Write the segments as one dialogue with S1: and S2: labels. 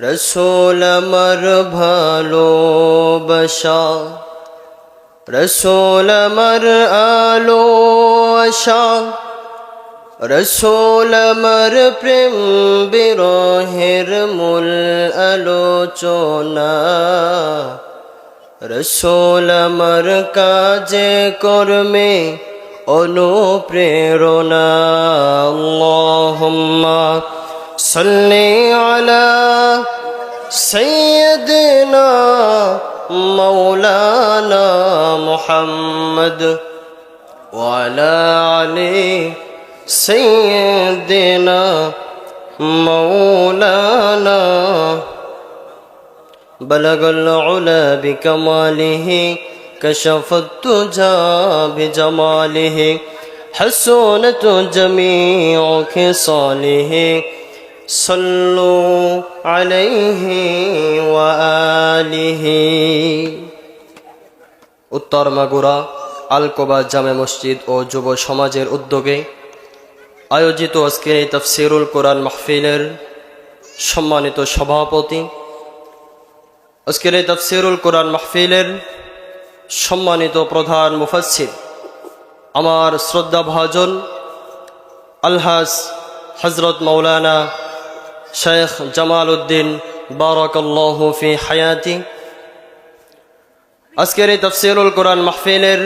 S1: রসোল আমার ভালোবাসা রসোল আমার আলো আশা রসোল আমার প্রেম বিরহের মূল আলোচনা রসোল আমার কাজে কর্মে অনুপ্রেরণা আল্লাহুম্মা صلي على سيدنا مولانا محمد وعلى علي سيدنا مولانا. بلغ العلا بكماله كشف التجا بجماله حسنة جميع خصاله. صلوا عليه وآله উত্তর মাগুরা আলকোবা জামে মসজিদ ও যুব সমাজের উদ্যোগে আয়োজিত আজকের এই তফসিরুল কোরআন মাহফিলের সম্মানিত সভাপতি আজকের এই তফসিরুল কোরআন মাহফিলের সম্মানিত প্রধান মুফাসির আমার শ্রদ্ধা ভাজন আলহাস হজরত মৌলানা শেখ জামাল উদ্দিন বারকাল্লাহ ফি হায়াতি। আজকের এই তফসিরুল কোরআন মাহফিলের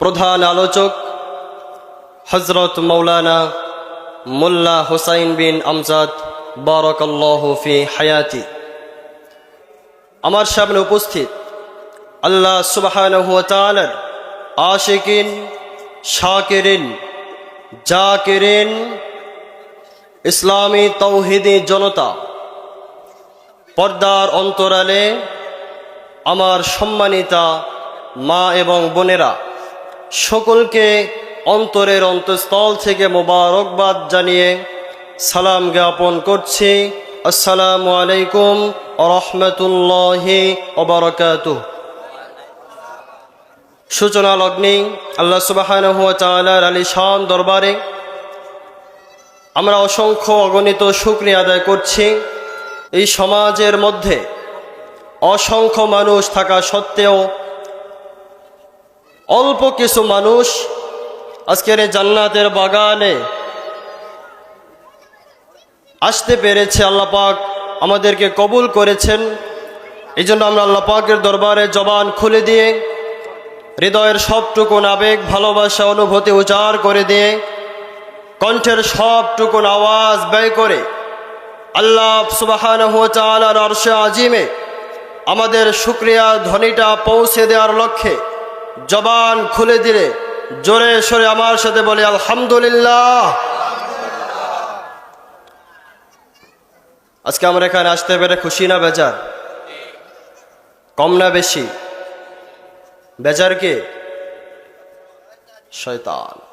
S1: প্রধান আলোচক হজরত মৌলানা মোল্লা হুসাইন বিন আমজাদ বারকাল্লাহ ফি হায়াতি। আমার সামনে উপস্থিত আল্লাহ সুবাহানহু তাআলার আশিকিন, শাকিরিন, জাকিরিন ইসলামী তৌহিদি জনতা, পর্দার অন্তরালে আমার সম্মানিতা মা এবং বোনেরা, সকলকে অন্তরের অন্তঃস্থল থেকে মোবারকবাদ জানিয়ে সালাম জ্ঞাপন করছি। আসসালামু আলাইকুম রহমতুল্লাহি ওবরকাত সূচনা লগ্নি, আল্লাহ সুবাহান আলী শান দরবারে আমরা অসংখ্য অগণিত শুক্রিয়া আদায় করছি। এই সমাজের মধ্যে অসংখ্য মানুষ থাকা সত্ত্বেও অল্প কিছু মানুষ আজকের এই জান্নাতের বাগানে আসতে পেরেছে আল্লাপাক আমাদেরকে কবুল করেছেন। এই জন্য আমরা আল্লাপাকের দরবারে জবান খুলে দিয়ে, হৃদয়ের সবটুকুন আবেগ, ভালোবাসা, অনুভূতি উজাড় করে দিয়ে কণ্ঠের সবটুকুন আওয়াজ ব্যয় করে আল্লাহ সুবাহান আরশে আজিমে আমাদের শুক্রিয়া ধ্বনিটা পৌঁছে দেওয়ার লক্ষ্যে জবান খুলে দিলে জোরে সরে আমার সাথে বলে, আলহামদুলিল্লাহ। আজকে আমরা এখানে আসতে পেরে খুশি না বেজার? কম না বেশি? বেজার কে? শয়তান।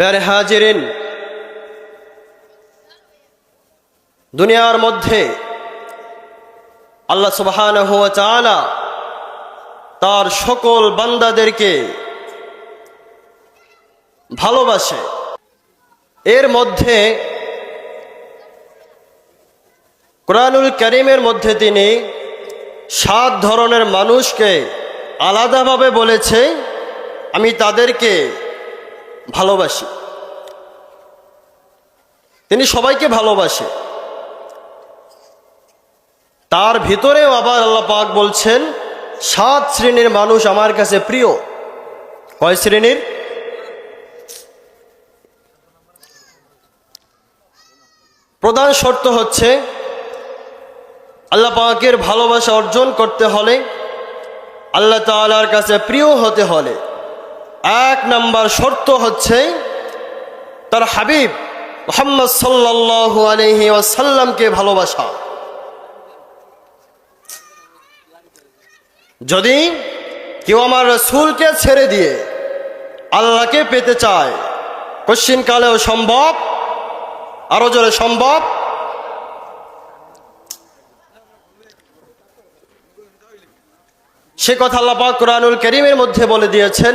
S1: প্যারে দুনিয়ার মধ্যে আল্লাহ সুবহান তার সকল বান্দাদেরকে ভালোবাসে। এর মধ্যে কোরআনুল করিমের মধ্যে তিনি সাত ধরনের মানুষকে আলাদাভাবে বলেছে। আমি তাদেরকে ভালোবাসি। তিনি সবাইকে ভালোবাসে। তার ভিতরেও আবার আল্লাহ পাক বলছেন, সাত শ্রেণির মানুষ আমার কাছে প্রিয়। কয় শ্রেণির? প্রধান শর্ত হচ্ছে, আল্লাহ পাকের ভালোবাসা অর্জন করতে হলে, আল্লাহ তালার কাছে প্রিয় হতে হলে। এক নাম্বার শর্ত হচ্ছে তার হাবিব মোহাম্মদ সাল্লাহ আলহি ওয়াসাল্লামকে ভালোবাসা। যদি কেউ আমার রসুলকে ছেড়ে দিয়ে আল্লাহকে পেতে চায়, কশ্চিন কালেও সম্ভব, আরও জোরে সম্ভব। সে কথা আল্লাপাক কোরআনুল করিমের মধ্যে বলে দিয়েছেন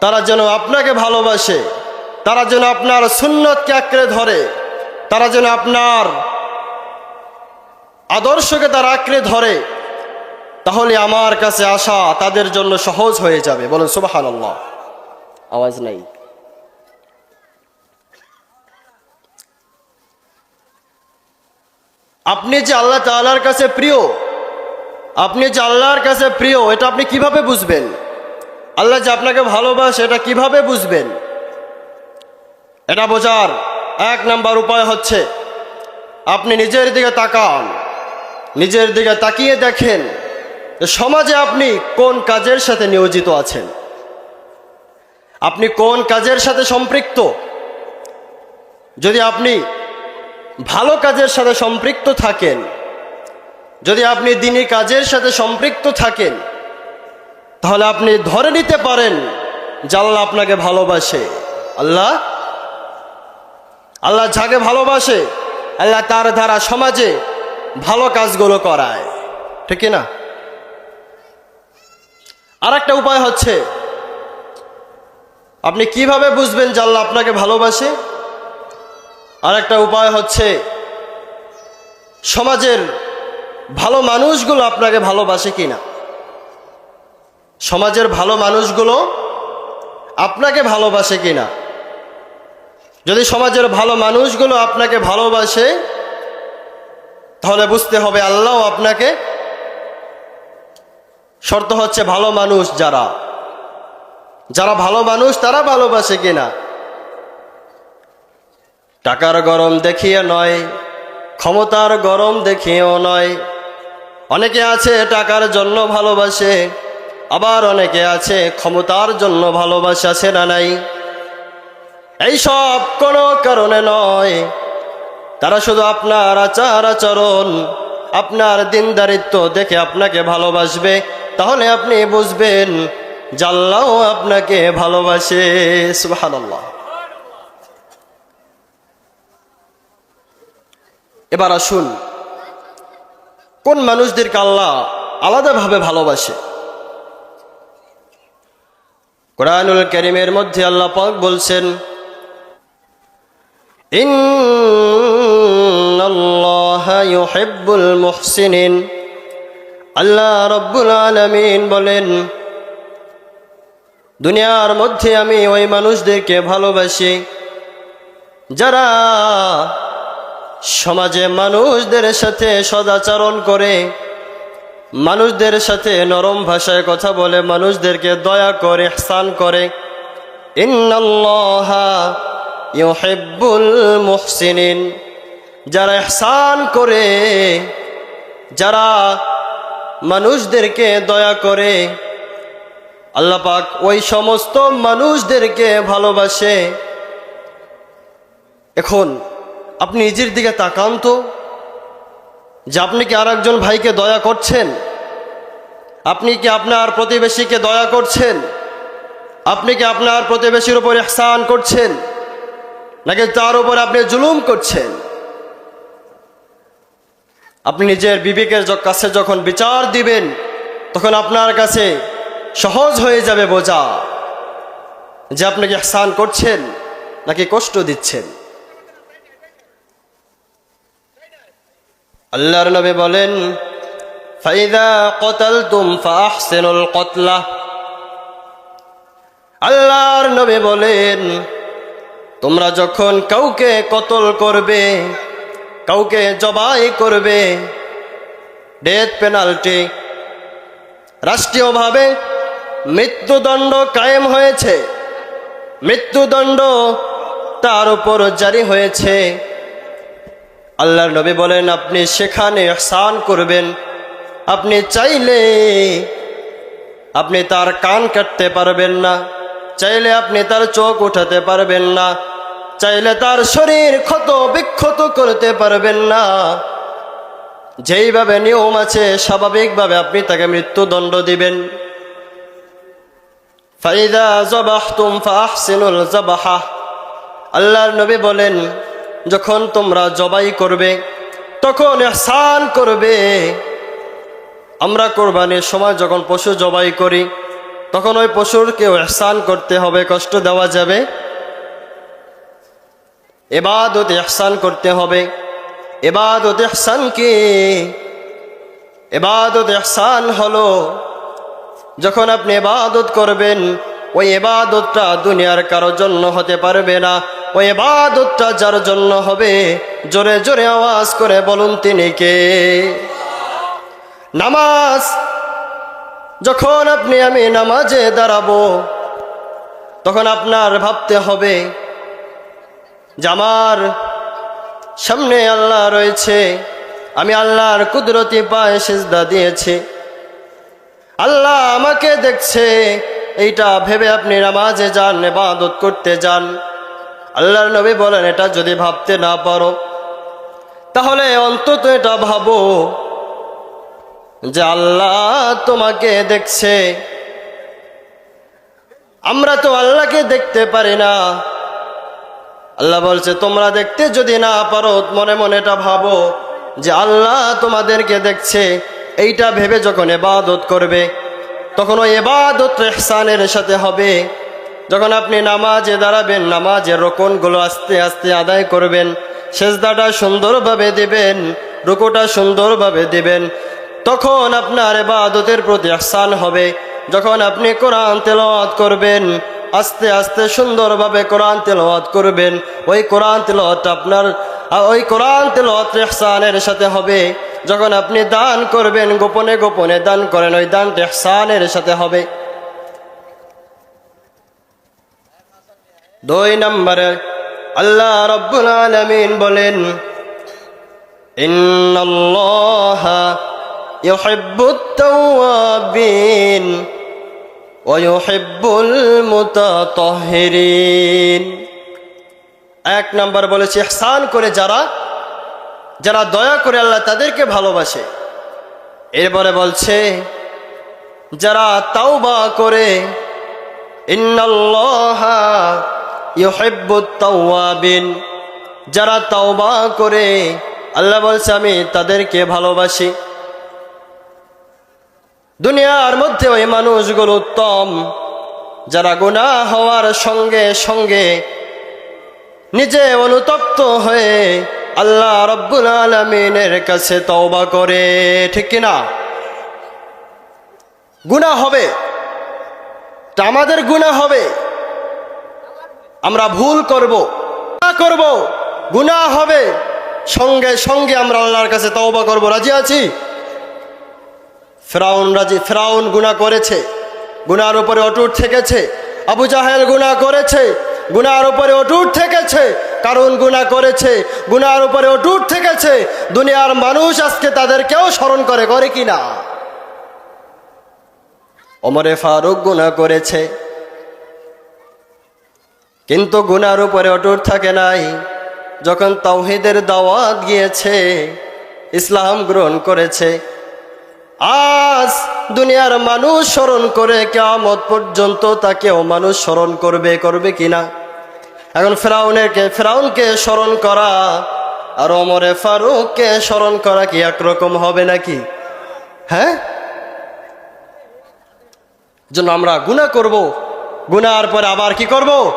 S1: তারা যেন আপনাকে ভালোবাসে, তারা যেন আপনার সুন্নতকে আঁকড়ে ধরে, তারা যেন আপনার আদর্শকে তারা আঁকড়ে ধরে, তাহলে আমার কাছে আসা তাদের জন্য সহজ হয়ে যাবে। বলুন আল্লাহ আওয়াজ নেই। আপনি যে আল্লাহ তাআলার কাছে প্রিয়, আপনি যে আল্লাহর কাছে প্রিয়, এটা আপনি কীভাবে বুঝবেন? আল্লাহ যে আপনাকে ভালোবাসে, এটা কীভাবে বুঝবেন? এটা বোঝার এক নাম্বার উপায় হচ্ছে, আপনি নিজের দিকে তাকান, নিজের দিকে তাকিয়ে দেখেন সমাজে আপনি কোন কাজের সাথে নিয়োজিত আছেন। আপনি কোন কাজের সাথে সম্পৃক্ত? যদি আপনি ভালো কাজের সাথে সম্পৃক্ত থাকেন, যদি আপনি দিনী কাজের সাথে সম্পৃক্ত থাকেন তাহলে আপনি ধরে নিতে পারেন আল্লাহ আপনাকে ভালোবাসে। আল্লাহ? আল্লাহ যাকে ভালোবাসে, আল্লাহ তার দ্বারা সমাজে ভালো কাজগুলো করায়। ঠিক না? আর একটা উপায় হচ্ছে, আপনি কীভাবে বুঝবেন যে আল্লাহ আপনাকে ভালোবাসে? আর একটা উপায় হচ্ছে, সমাজের ভালো মানুষগুলো আপনাকে ভালোবাসে কিনা? সমাজের ভালো মানুষগুলো আপনাকে ভালোবাসে কিনা? যদি সমাজের ভালো মানুষগুলো আপনাকে ভালোবাসে, তাহলে বুঝতে হবে আল্লাহ আপনাকে শর্ত হচ্ছে ভালো মানুষ যারা। যারা ভালো মানুষ, তারা ভালোবাসে কিনা? টাকার গরম দেখিয়ে নয়, ক্ষমতার গরম দেখিয়েও নয়। অনেকে আছে টাকার জন্য ভালোবাসে আবার অনেকে আছে, ক্ষমতার জন্য ভালোবাসে না নাই। এইসব কোনো কারণে নয়। তারা শুধু আপনার আচার আচরণ, আপনার দিনদারিত্ব দেখে আপনাকে ভালোবাসবে। তাহলে আপনি বুঝবেন জাল্লাও আপনাকে ভালোবাসে, সুবহানাল্লাহ। এবার আসুন, কোন মানুষদেরকে আল্লাহ আলাদাভাবে ভালোবাসে? কোরআনুল করিমের মধ্যে আল্লাহ পাক বলছেন, ইন্নাল্লাহা ইউহিব্বুল মুহসিনিন। আল্লাহ রব্বুল আলামিন বলেন, দুনিয়ার মধ্যে আমি ওই মানুষদেরকে ভালোবাসি, যারা সমাজে মানুষদের সাথে সদাচরণ করে মানুষদের সাথে নরম ভাষায় কথা বলে, মানুষদেরকে দয়া করে স্নান করে। যারা ইহসান করে, যারা মানুষদেরকে দয়া করে, আল্লাহ পাক ওই সমস্ত মানুষদেরকে ভালোবাসে। এখন আপনি নিজের দিকে তাকান তো, যে আপনি কি আর একজন ভাইকে দয়া করছেন? আপনি কি আপনার প্রতিবেশীকে দয়া করছেন? আপনি কি আপনার প্রতিবেশীর উপর এহসান করছেন? নাকি তার উপর আপনি জুলুম করছেন? আপনি নিজের বিবেকের কাছে যখন বিচার দিবেন, তখন আপনার কাছে সহজ হয়ে যাবে বোঝা যে আপনি কি এহসান করছেন নাকি কষ্ট দিচ্ছেন। আল্লাহর নবী বলেন ফাইদা কতালতুম ফাহসিনুল কতলা আল্লাহর নবী বলেন, তোমরা যখন কাউকে কতল করবে, কাউকে জবাই করবে ডেথ পেনাল্টি রাষ্ট্রীয়ভাবে মৃত্যুদণ্ড কায়েম হয়েছে, মৃত্যুদণ্ড তার উপর জারি হয়েছে। আল্লাহর নবী বলেন, আপনি সেখানে স্নান করবেন। আপনি চাইলে আপনি তার কান কাটতে পারবেন না, চাইলে আপনি তার চোখ উঠাতে পারবেন না, চাইলে তার শরীর ক্ষত বিক্ষত করতে পারবেন না। যেইভাবে নিয়ম আছে, স্বাভাবিকভাবে আপনি তাকে মৃত্যুদণ্ড দিবেন। ফাইদা জবাহা আল্লাহর নবী বলেন, যখন তোমরা জবাই করবে, তখন এহসান করবে। আমরা কোরবানির সময় যখন পশু জবাই করি, তখন ওই পশুরকেও এহসান করতে হবে, কষ্ট দেওয়া যাবে। এবাদত এহসান করতে হবে। এবাদত এহসান কি এবাদত এহসান হলো, যখন আপনি এবাদত করবেন, ওই এবাদতটা দুনিয়ার কারোর জন্য হতে পারবে না। ওই এবাদতটা যার জন্য হবে, জোরে জোরে আওয়াজ করে বলুন তিনি কে? নামাজ। যখন আপনি আমি নামাজে দাঁড়াবো, তখন আপনার ভাবতে হবে যে আমার সামনে আল্লাহ রয়েছে, আমি আল্লাহর কুদরতি পায়ে সেজদা দিয়েছি। আল্লাহ আমাকে দেখছে, এইটা ভেবে আপনি নামাজে যান এবাদত করতে যান। আল্লাহর নবী বলেন, এটা যদি ভাবতে না পারো, তাহলে অন্তত এটা ভাবো যে আল্লাহ তোমাকে দেখছে। আমরা তো আল্লাহকে দেখতে পারি না। আল্লাহ বলছে, তোমরা দেখতে যদি না পারো, মনে মনে এটা ভাবো যে আল্লাহ তোমাদেরকে দেখছে। এইটা ভেবে যখন এবাদত করবে, তখন ওই এবাদত এহসানের সাথে হবে। যখন আপনি নামাজে দাঁড়াবেন, নামাজের রোকনগুলো আস্তে আস্তে আদায় করবেন, সেজদাটা সুন্দরভাবে দিবেন, রুকুটা সুন্দরভাবে দিবেন তখন আপনার এবাদতের প্রতি আহসান হবে। যখন আপনি কোরআন তেলাওয়াত করবেন, আস্তে আস্তে সুন্দরভাবে কোরআন তেলাওয়াত করবেন, ওই কোরআন তেলাওয়াত আপনার, ওই কোরআন তেলাওয়াত ইহসানের সাথে হবে। যখন আপনি দান করবেন, গোপনে গোপনে দান করেন, ওই দান ইহসানের সাথে হবে। দুই নম্বরে, আল্লাহ রব্বুল আলামিন বলেন এক নম্বর বলেছে, ইহসান করে যারা যারা দয়া করে আল্লাহ তাদেরকে ভালোবাসে। এরপরে বলছে, যারা তাওবা করে, ইন্নাল্লাহা ইউহিব্বুত তাওয়াবিন যারা তাওবা করে, আল্লাহ বলছে, আমি তাদেরকে ভালোবাসি। দুনিয়ার মধ্যে ওই মানুষগুলো উত্তম, যারা গুনাহ হওয়ার সঙ্গে সঙ্গে নিজে অনুতপ্ত হয়ে আল্লাহ রব্বুল আলমিনের কাছে তওবা করে, ঠিক কিনা গুনাহ হবে। তা আমাদের গুনাহ হবে। আমরা ভুল করব। করব। গুনাহ হবে। সঙ্গে সঙ্গে আমরা আল্লাহর কাছে তওবা করব। রাজি আছি? ফেরাউন রাজি, ফেরাউন গুনাহ করেছে গুনার উপরে অটুট থেকেছে, আবু জাহেল গুনাহ করেছে গুনার উপরে অটুট থেকেছে কারণ গুনাহ করেছে গুনার উপরে অটুট থেকেছে, দুনিয়ার মানুষ আজকে তাদেরকেও স্মরণ করে করে কি না? ওমরে ফারুক গুনাহ করেছে, কিন্তু গুনার উপরে অটুট থাকে নাই। যখন তাওহিদের দাওয়াত গিয়েছে, ইসলাম গ্রহণ করেছে আজ দুনিয়ার মানুষ স্মরণ করে কেমত পর্যন্ত তাকেও মানুষ স্মরণ করবে করবে কিনা? এখন ফেরাউনেরকে, ফেরাউনকে স্মরণ করা আর ওমরে ফারুককে স্মরণ করা কি একরকম হবে নাকি? হ্যাঁ? জন্য আমরা গুনাহ করব। গুনার পরে আবার কি করব?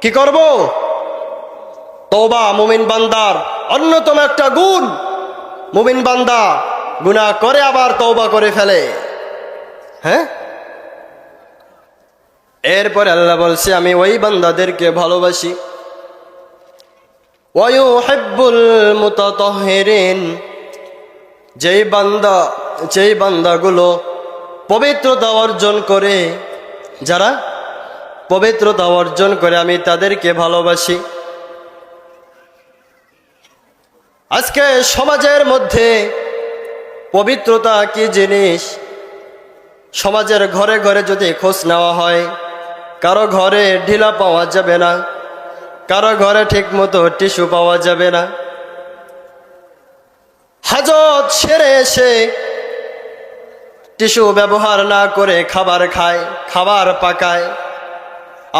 S1: কি করব? তওবা, মুমিন বান্দার অন্যতম একটা গুণ, মুমিন বান্দা গুনাহ করে আবার তৌবা করে ফেলে। হ্যাঁ? এরপরে আল্লাহ বলছে, আমি ওই বান্দাদেরকে ভালোবাসি। ওয়ুহিব্বুল মুতাতাহহিরিন যেই বান্দা, যেই বান্দাগুলো পবিত্রতা অর্জন করে, যারা পবিত্রতা অর্জন করে, আমি তাদেরকে ভালোবাসি। আজকে সমাজের মধ্যে পবিত্রতা কি জিনিস? সমাজের ঘরে ঘরে যদি খোঁজ নেওয়া হয়, কারও ঘরে ঢিলা পাওয়া যাবে না, কারও ঘরে ঠিক মতো টিস্যু পাওয়া যাবে না। হাজত সেরে এসে টিস্যু ব্যবহার না করে খাবার খায়, খাবার পাকায়,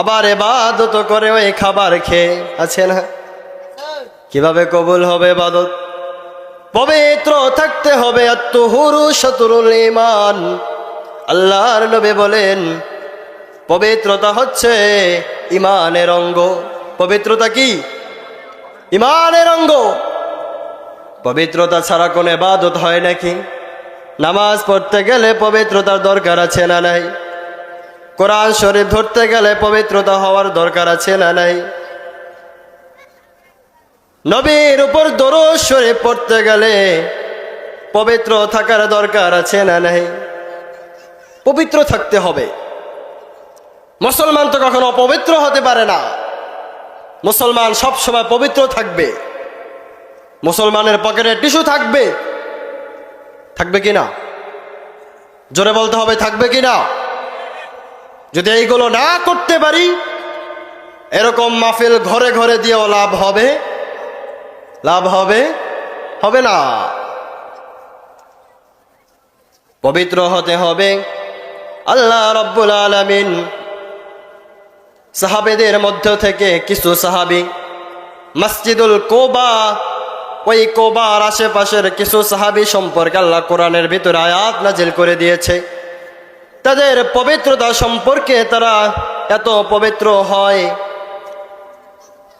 S1: আবার এবাদত করে ওই খাবার খেয়ে, আছে না? কীভাবে কবুল হবে এবাদত? পবিত্র থাকতে হবে আত্মহুরু শতরুল ইমান আল্লাহর নবী বলেন, পবিত্রতা হচ্ছে ইমানের অঙ্গ। পবিত্রতা কি? ইমানের অঙ্গ। পবিত্রতা ছাড়া কোনো এবাদত হয় নাকি? নামাজ পড়তে গেলে পবিত্রতার দরকার আছে না নাই? কোরআন শরীফ ধরতে গেলে পবিত্রতা হওয়ার দরকার আছে না নাই? নবীর উপর দরুদ শরীফ পড়তে গেলে পবিত্র থাকার দরকার আছে না নাই? পবিত্র থাকতে হবে। মুসলমান তো কখনো অপবিত্র হতে পারে না। মুসলমান সব সময় পবিত্র থাকবে। মুসলমানের পকেটে টিস্যু থাকবে। থাকবে কি না? জোরে বলতে হবে, থাকবে কি না? যদি এইগুলো না করতে পারি, এরকম মাহফিল ঘরে ঘরে দিয়েও লাভ হবে। লাভ হবে? হবে না। পবিত্র হতে হবে আল্লাহ রব্বুল আলমিন। সাহাবেদের মধ্য থেকে কিছু সাহাবি মসজিদুল কোবা, ওই কোবার আশেপাশের কিছু সাহাবি সম্পর্কে আল্লাহ কোরআনের ভিতরে আয়াত নাজিল করে দিয়েছে। তাদের পবিত্রতা সম্পর্কে তারা এত পবিত্র হয়।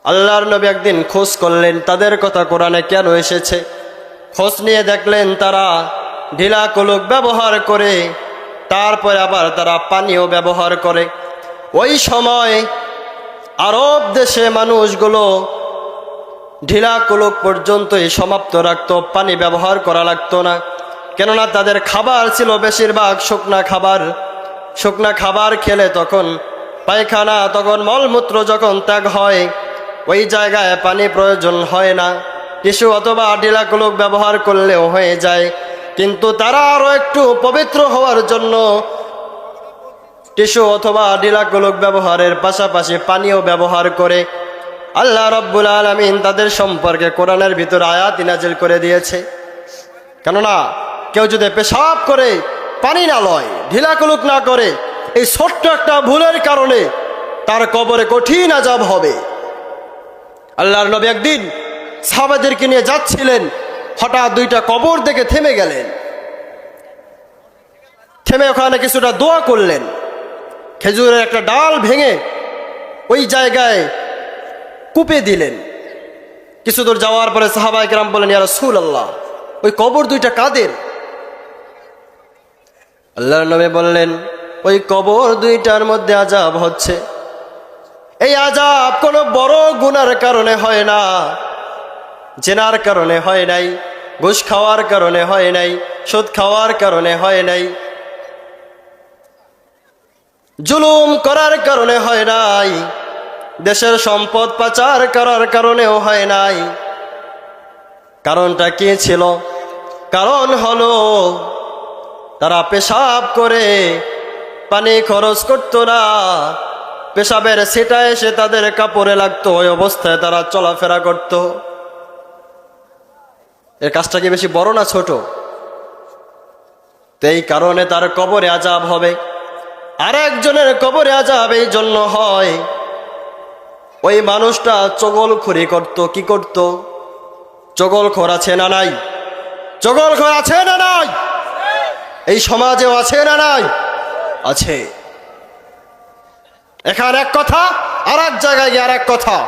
S1: আল্লাহর নবী একদিন খোঁজ করলেন, তাদের কথা কোরআনে কেন এসেছে? খোঁজ নিয়ে দেখলেন তারা ঢিলা কলুক ব্যবহার করে, তারপরে আবার তারা পানিও ব্যবহার করে। ওই সময় আরব দেশে মানুষগুলো ঢিলা কলুক পর্যন্তই সমাপ্ত রাখতো, পানি ব্যবহার করা লাগতো না। কেননা তাদের খাবার ছিল বেশিরভাগ শুকনা খাবার। শুকনা খাবার খেলে তখন পায়খানা, তখন মলমূত্র যখন ত্যাগ হয় ওই জায়গায় পানি প্রয়োজন হয় না। টিস্যু অথবা ঢিলা কলুক ব্যবহার করলেও হয়ে যায়। কিন্তু তারা আরও একটু পবিত্র হওয়ার জন্য টিস্যু অথবা ঢিলা কলুক ব্যবহারের পাশাপাশি পানিও ব্যবহার করে। আল্লাহ রব্বুল আলমিন তাদের সম্পর্কে কোরআনের ভিতর আয়াত ইনাজিল করে দিয়েছে। কেননা, কেউ যদি পেশাব করে, পানি না লয় ঢিলা কলুক না করে, এই ছোট্ট একটা ভুলের কারণে তার কবরে কঠিন আজাব হবে। আল্লাহর নবী একদিন সাহাবাদেরকে নিয়ে যাচ্ছিলেন, হঠাৎ দুইটা কবর দেখে থেমে গেলেন। থেমে ওখানে কিছুটা দোয়া করলেন। খেজুরের একটা ডাল ভেঙে ওই জায়গায় কূপে দিলেন। কিছু দূর যাওয়ার পরে সাহাবাই গ্রাম বলেন ইয়ার সুল আল্লাহ ওই কবর দুইটা কাদের? আল্লাহর নবী বললেন, ওই কবর দুইটার মধ্যে আজাব হচ্ছে। এই আজাব কোনো বড় গুনার কারণে হয় না। জেনার কারণে হয় নাই, ঘুষ খাওয়ার কারণে হয় নাই, সুদ খাওয়ার কারণে হয় নাই। জুলুম করার কারণে হয় নাই, দেশের সম্পদ পাচার করার কারণেও হয় নাই। কারণটা কি ছিল? কারণ হলো, তারা পেশাব করে পানি খরচ করতো না। পেশাবের সেটা এসে তাদের কাপড়ে লাগতো, ওই অবস্থায় তারা চলাফেরা করত। এর কাজটা কি বেশি বড় না ছোট? তো এই কারণে তার কবরে আজাব হবে। আর একজনের কবরে আজাব এই জন্য হয়। ওই মানুষটা চগলখড়ি করত, কি করত? চগলখোর আছে না নাই? চগলখোর আছে না নাই? এই সমাজেও আছে না নাই? আছে। এখানে এক কথা আর এক জায়গায় গিয়ে আর এক কথা।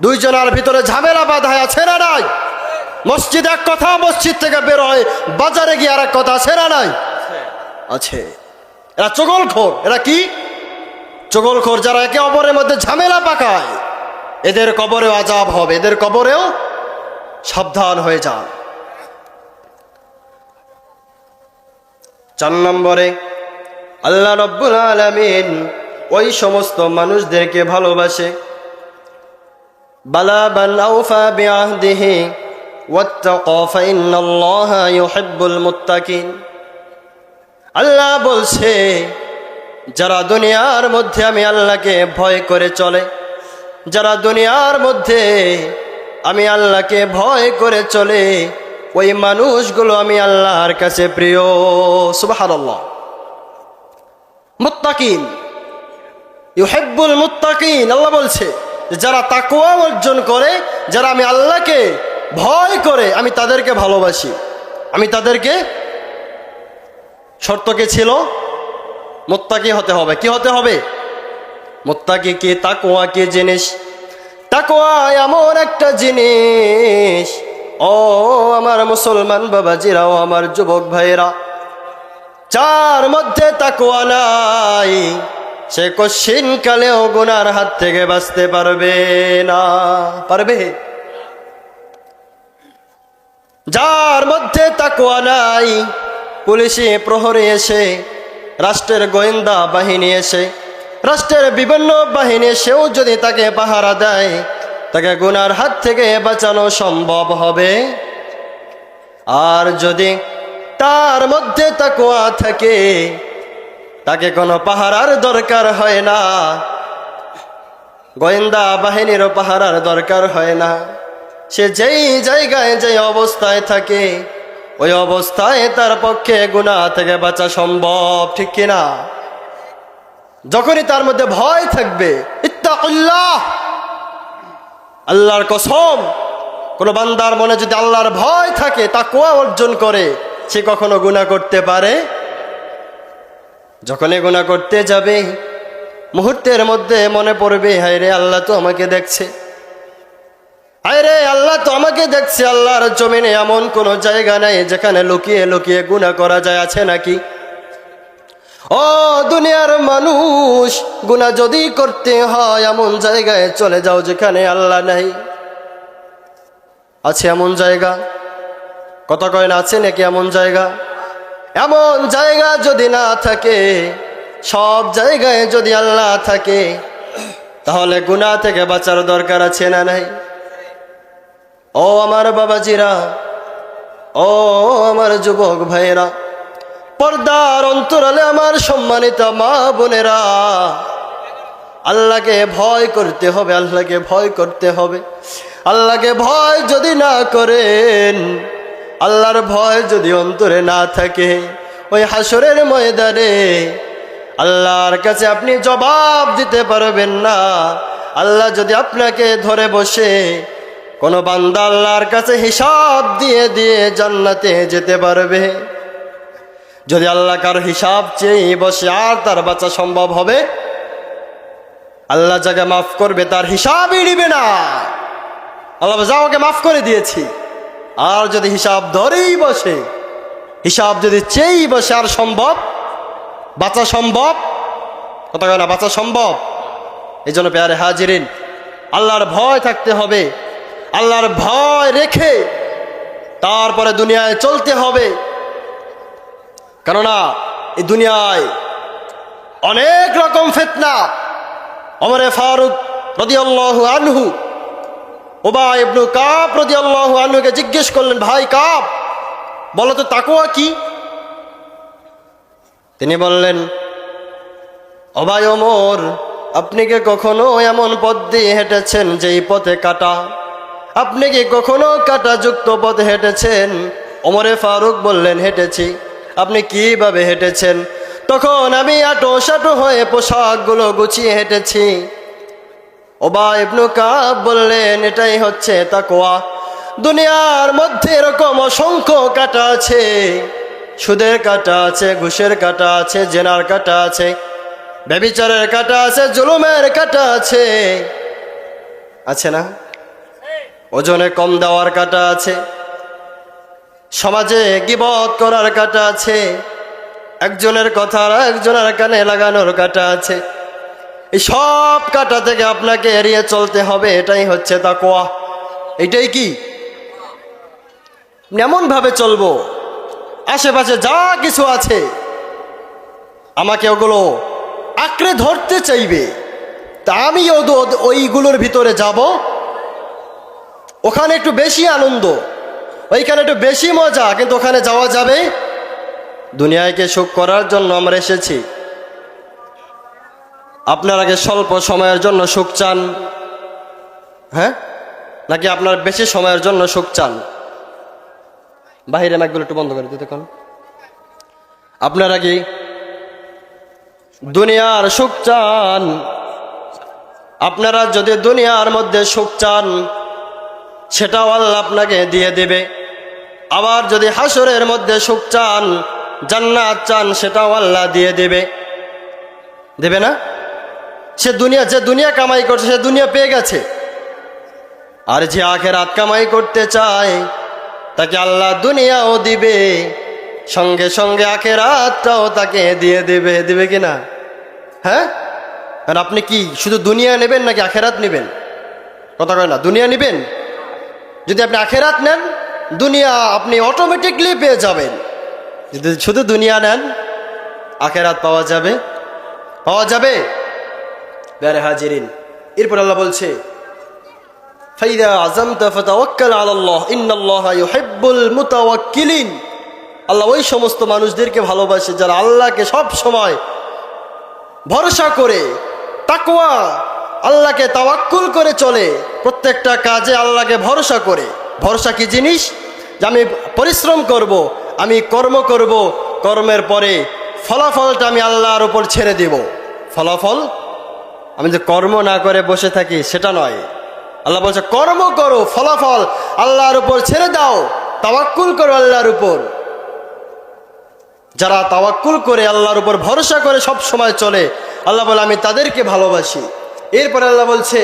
S1: দুইজনের ভিতরে ঝামেলা বাধায় আছে না নাই? মসজিদ এক কথা, মসজিদ থেকে বের হয়, বাজারে গিয়ে আর এক কথা আছে না নাই? আছে। এরা চগলখোর। এরা কি? চগলখোর যারা একে অপরের মধ্যে ঝামেলা পাকায়। এদের কবরেও আজাব হবে, এদের কবরেও সাবধান হয়ে যান। চার নম্বরে, আল্লাহ রব্বুল আলমিন ওই সমস্ত মানুষদেরকে ভালোবাসে। বালা আল্লাহ বলছে, যারা দুনিয়ার মধ্যে আমি আল্লাহকে ভয় করে চলে, যারা দুনিয়ার মধ্যে আমি আল্লাহকে ভয় করে চলে, ওই মানুষগুলো আমি আল্লাহর কাছে প্রিয়। সুবহানাল্লাহ। মুত্তাকিন। ইউহেব্বুল মুত্তাকিন, আল্লাহ বলছে যারা তাকুয়া অর্জন করে, যারা আমি আল্লাহকে ভয় করে, আমি তাদেরকে ভালোবাসি। আমি তাদেরকে শর্ত কি ছিল মোত্তাকি হতে হবে। কি হতে হবে? মোত্তাকি কে তাকুয়া কে জিনিস। তাকুয়া এমন একটা জিনিস, ও আমার মুসলমান বাবাজিরাও, আমার যুবক ভাইরা যার মধ্যে তাকুয়া নাই সে কশিন কালেও গুনার হাত থেকে বাঁচতে পারবে না। পারবে? যার মধ্যে তাকুয়া নাই, পুলিশে প্রহরে এসে, রাষ্ট্রের গোয়েন্দা বাহিনী এসে, রাষ্ট্রের বিভিন্ন বাহিনী সেও যদি তাকে পাহারা দেয়, তাকে গুনার হাত থেকে বাঁচানো সম্ভব হবে। আর যদি তার মধ্যে তাকুয়া থাকে তাকে কোনো পাহারার দরকার হয় না। গোয়েন্দা বাহিনীরও পাহারার দরকার হয় না। সে যেই জায়গায় যে অবস্থায় থাকে, ওই অবস্থায় তার পক্ষে গুণা থেকে বাঁচা সম্ভব, ঠিক কিনা? যখনই তার মধ্যে ভয় থাকবে আল্লাহর কসম, কোনো বান্দার মনে যদি আল্লাহর ভয় থাকে তা কোয়া অর্জন করে, সে কখনো গুণা করতে পারে যখনই গুণা করতে যাবে, মুহূর্তের মধ্যে মনে পড়বে হায় রে আল্লাহ তো আমাকে দেখছে। হায় রে আল্লাহ তো আমাকে দেখছে, আল্লাহর জমিনে এমন কোনো জায়গা নাই যেখানে লুকিয়ে লুকিয়ে গুণা করা যায়, আছে নাকি? ও দুনিয়ার মানুষ গুণা যদি করতে হয়, এমন জায়গায় চলে যাও যেখানে আল্লাহ নাই। আছে এমন জায়গা? কত কয়েন আছে নাকি এমন জায়গা? এমন জায়গা যদি না থাকে, সব জায়গায় যদি আল্লাহ থাকে, তাহলে গুণা থেকে বাঁচার দরকার আছে না নাই? ও আমার বাবাজিরা, ও আমার যুবক ভাইয়েরা, পর্দার অন্তরালে আমার সম্মানিত মা বোনেরা, আল্লাহকে ভয় করতে হবে, আল্লাহকে ভয় করতে হবে। আল্লাহকে ভয় যদি না করেন আল্লাহর ভয় যদি অন্তরে না থাকে, ওই হাসরের ময়দানে আল্লাহর কাছে আপনি জবাব দিতে পারবেন না। আল্লাহ যদি আপনাকে ধরে বসে কোনো বান্দা আল্লাহর কাছে হিসাব দিয়ে দিয়ে জান্নাতে যেতে পারবে। যদি আল্লাহ কার হিসাব চেয়ে বসে আর তার বাচ্চা সম্ভব হবে, আল্লাহ যাকে মাফ করবে তার হিসাবই নিবে না। আল্লাহ যা আমাকে মাফ করে দিয়েছি। আর যদি হিসাব ধরেই বসে, হিসাব যদি চেয়েই বসে, আর সম্ভব? বাঁচা সম্ভব? কথা কয় না, বাঁচা সম্ভব? এই জন্য পেয়ারে হাজিরিন, আল্লাহর ভয় থাকতে হবে, আল্লাহর ভয় রেখে তারপরে দুনিয়ায় চলতে হবে। কেননা, এই দুনিয়ায় অনেক রকম ফেতনা। অমরে ফারুক রদিয়াল্লাহু আনহু ওবা ইবনু কাপ রদিয়াল্লাহু আনহুকে জিজ্ঞেস করলেন, ভাই কাপ বলো তো তাকুয়া কি? তিনি বললেন অবাই ওমর, আপনি কি কখনো এমন পথ দিয়ে হেঁটেছেন যেই পথে কাটা? আপনি কি কখনো কাটাযুক্ত পথে হেঁটেছেন? ওমরে ফারুক বললেন, হেঁটেছি। আপনি কীভাবে হেঁটেছেন? তখন আমি আটো সাটো হয়ে পোশাকগুলো গুছিয়ে হেঁটেছি। ওবা ইবনু কাব বললেন, এটাই হচ্ছে তাকোয়া দুনিয়ার মধ্যে এরকম অসংখ্য কাটা আছে। সুদের কাটা আছে, ঘুষের কাটা আছে, জেনার কাটা আছে, ব্যবিচারের কাটা আছে, জুলুমের কাটা আছে। আছে না? ওজনে কম দেওয়ার কাটা আছে। সমাজে গিবত করার কাটা আছে। একজনের কথা আর একজনের কানে লাগানোর কাটা আছে। এই সব কাটা থেকে আপনাকে এড়িয়ে চলতে হবে, এটাই হচ্ছে তাকোয়া এটাই কি? এমন ভাবে চলবো, আশেপাশে যা কিছু আছে, আমাকে ওগুলো আঁকড়ে ধরতে চাইবে, তা আমি ওইগুলোর ভিতরে যাব। ওখানে একটু বেশি আনন্দ, ওইখানে একটু বেশি মজা, কিন্তু ওখানে যাওয়া যাবে। দুনিয়াকে সুখ করার জন্য আমরা এসেছি। আপনার আগে স্বল্প সময়ের জন্য সুখ চান? হ্যাঁ? নাকি আপনার বেশি সময়ের জন্য সুখ চান? বাহিরে ম্যাকগুলো একটু বন্ধ করে দিতে কোন? আপনারা কি দুনিয়ার সুখ চান। আপনারা যদি দুনিয়ার মধ্যে সুখ চান সেটাও আল্লাহ আপনাকে দিয়ে দেবে। আবার যদি হাসরের মধ্যে সুখ চান জান্নাত চান সেটাও আল্লাহ দিয়ে দেবে। দেবে না? সে দুনিয়া, যে দুনিয়া কামাই করছে, সে দুনিয়া পেয়ে গেছে। আর যে আখেরাত কামাই করতে চায়, তাকে আল্লাহ দুনিয়াও দিবে, সঙ্গে সঙ্গে আখেরাতটাও তাকে দিয়ে দেবে। দেবে কি না? হ্যাঁ? আর আপনি কি, শুধু দুনিয়া নেবেন নাকি আখেরাত নেবেন? কথা কয় না, দুনিয়া নেবেন? যদি আপনি আখেরাত নেন, দুনিয়া আপনি অটোমেটিকলি পেয়ে যাবেন। যদি শুধু দুনিয়া নেন, আখেরাত পাওয়া যাবে? পাওয়া যাবে? বেড়ে হাজিরিন। এরপর আল্লাহ বলছে, ফাইদা আজমতা ফাতাওয়াক্কাল আলাল্লাহ, ইন্নাল্লাহ ইউহিব্বুল মুতাওয়াক্কিলিন। আল্লাহ ওই সমস্ত মানুষদেরকে ভালোবাসে যারা আল্লাহকে সব সময় ভরসা করে, তাকওয়া, আল্লাহকে তাওয়াক্কুল করে চলে, প্রত্যেকটা কাজে আল্লাহকে ভরসা করে। ভরসা কি জিনিস? যে আমি পরিশ্রম করব, আমি কর্ম করব, কর্মের পরে ফলাফলটা আমি আল্লাহর উপর ছেড়ে দেব। ফলাফল আমি যে কর্ম না করে বসে থাকি সেটা নয় আল্লাহ বলছে কর্ম করো ফলাফল আল্লাহর উপর ছেড়ে দাও তাওয়াক্কুল করো আল্লাহর উপর যারা তাওয়াক্কুল করে আল্লাহর উপর ভরসা করে সব সময় চলে আল্লাহ বলে আমি তাদেরকে ভালোবাসি এরপর আল্লাহ বলছে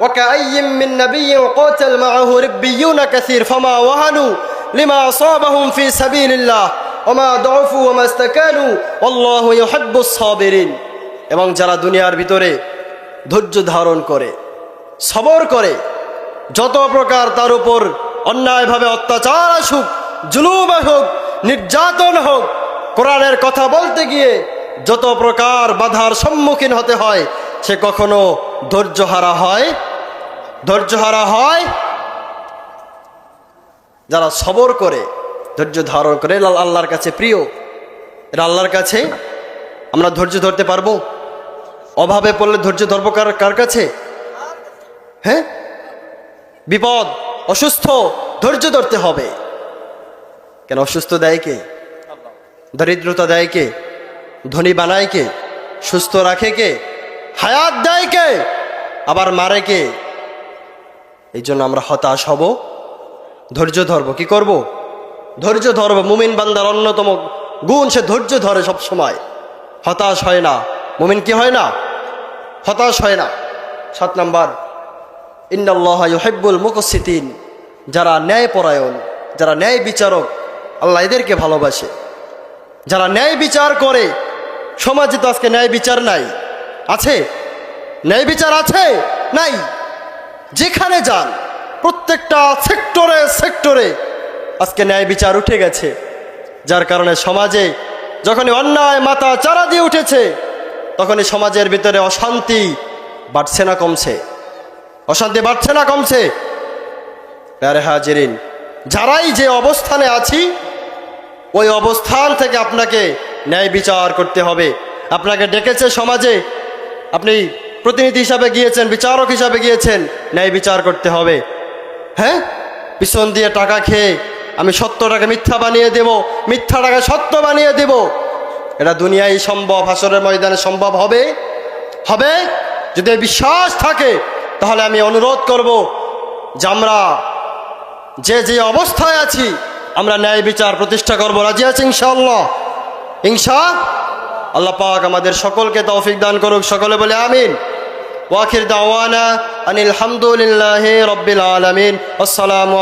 S1: وكأي من نبي قاتل معه ربيون كثير فما وهنوا لما أصابهم في سبيل الله وما ضعفوا وما استكانوا والله يحب الصابرين এবং যারা দুনিয়ার ভিতরে ধৈর্য ধারণ করে, সবর করে, যত প্রকার তার উপর অন্যায়ভাবে অত্যাচার আসুক, জুলুম হোক নির্যাতন হোক, কোরআনের কথা বলতে গিয়ে যত প্রকার বাধার সম্মুখীন হতে হয়, সে কখনো ধৈর্যহারা হয়? ধৈর্যহারা হয়? যারা সবর করে, ধৈর্য ধারণ করে আল্লাহর কাছে প্রিয়। এরা আল্লাহর কাছে আমরা ধৈর্য ধরতে পারব? অভাবে পড়লে ধৈর্য ধরবো কার কার কাছে? হ্যাঁ? বিপদ, অসুস্থ, ধৈর্য ধরতে হবে। কেন অসুস্থ দেয় কে? দরিদ্রতা দেয় কে? ধনী বানায় কে? সুস্থ রাখে কে? হায়াত দেয় কে? আবার মারে কে? এই জন্য আমরা হতাশ হব, ধৈর্য ধরবো, কি করব? ধৈর্য ধরবো, মুমিন বান্দার অন্যতম গুণ, সে ধৈর্য ধরে সব সময় হতাশ হয় না। মুমিন কি হয় না? হতাশ হয় না। সাত নাম্বার, ইন্নাল্লাহ ইউহিব্বুল মুকসিতিন, যারা ন্যায় পরায়ণ যারা ন্যায় বিচারক, আল্লাহ এদেরকে ভালোবাসে। যারা ন্যায় বিচার করে, সমাজে তো আজকে ন্যায় বিচার নাই। আছে? ন্যায় বিচার আছে? নাই। যেখানে যান, প্রত্যেকটা সেক্টরে সেক্টরে আজকে ন্যায় বিচার উঠে গেছে। যার কারণে সমাজে যখনই অন্যায় মাথা চারা দিয়ে উঠেছে তখনই সমাজের ভিতরে অশান্তি বাড়ছে না কমছে। অশান্তি বাড়ছে না কমছে। প্যারে হাজিরিন, যারাই যে অবস্থানে আছি, ওই অবস্থান থেকে আপনাকে ন্যায় বিচার করতে হবে। আপনাকে ডেকেছে সমাজে, আপনি প্রতিনিধি হিসাবে গিয়েছেন, বিচারক হিসাবে গিয়েছেন, ন্যায় বিচার করতে হবে। হ্যাঁ? পিছন দিয়ে টাকা খেয়ে আমি সত্য টাকা মিথ্যা বানিয়ে দেব, মিথ্যা টাকা সত্য বানিয়ে দেব। এটা দুনিয়ায় সম্ভব হাসরের ময়দানে সম্ভব হবে? হবে? যদি বিশ্বাস থাকে, তাহলে আমি অনুরোধ করব যে আমরা যে যে অবস্থায় আছি, আমরা ন্যায় বিচার প্রতিষ্ঠা করব। রাজি আছি ইনশাআল্লাহ? ইনশা? আল্লাহ পাক আমাদের সকলকে তৌফিক দান করুক, সকলে বলে আমিন। ওয়াখির দাওয়ানা আনিল হামদুলিল্লাহি রব্বিল আলামিন। আসসালামু